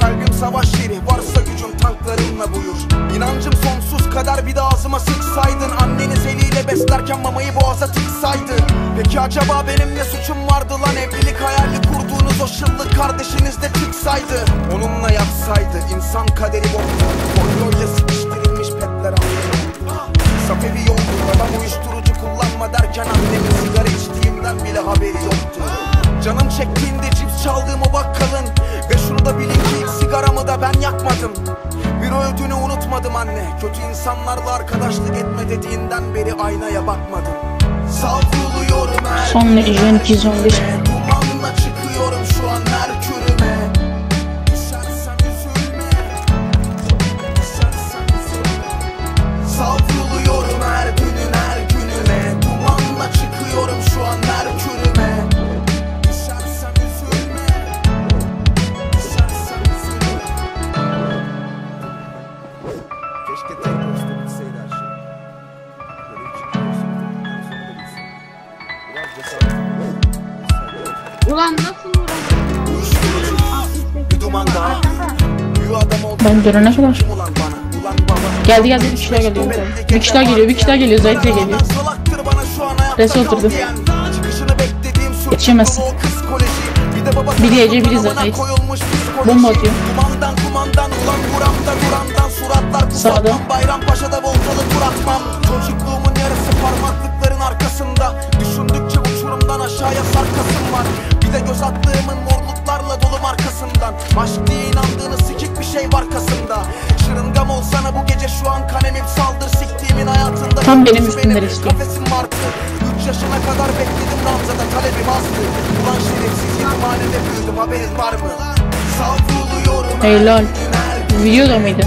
Kalbim savaş yeri varsa gücüm tanklarımla buyur. İnancım sonsuz kadar bir de ağzıma sıksaydın Anneniz eliyle beslerken mamayı boğaza tıksaydı Peki acaba benim ne suçum vardı lan? Evlilik hayali kurduğunuz o şıllık kardeşiniz de çıksaydı Onunla yatsaydı. İnsan kaderi boktu Kontrolle sıkıştırılmış petler Safevi yoldu babam uyuşturucu kullanma derken Annemin sigara içtiğimden bile haberi yoktu Canım çektiğinde çaldığım o bakkalın Ve şunu da bilin ki sigaramı da ben yakmadım. Bir o ödünü unutmadım anne. Kötü insanlarla arkadaşlık etme dediğinden beri aynaya bakmadım. Savruluyorum her Son Legion 211. Ulan nasıl Ben görene kadar. Geldi geldi bir kişi daha geliyor. Bir kişi daha geliyor bir kişi daha geliyor Zahit de geliyor. Resi oturdu. baba Biri Ece, biri psikoloji. Bomba atıyor. Sağda. Bayrampaşa'da voltalı tur atmam Çocukluğumun sarkasım var Bir de göz attığımın morluklarla dolu markasından Aşk diye inandığınız sikik bir şey var kasında Şırıngam olsana bu gece şu an kanemim saldır Siktiğimin hayatında Tam benim üstümden istiyor. Kafesim vardı 3 yaşına kadar bekledim Ranzada talebim azdı Ulan şerefsiz yetimhanede büyüdüm haberin var mı? Savruluyorum Helal. gün. Videoda mıydı?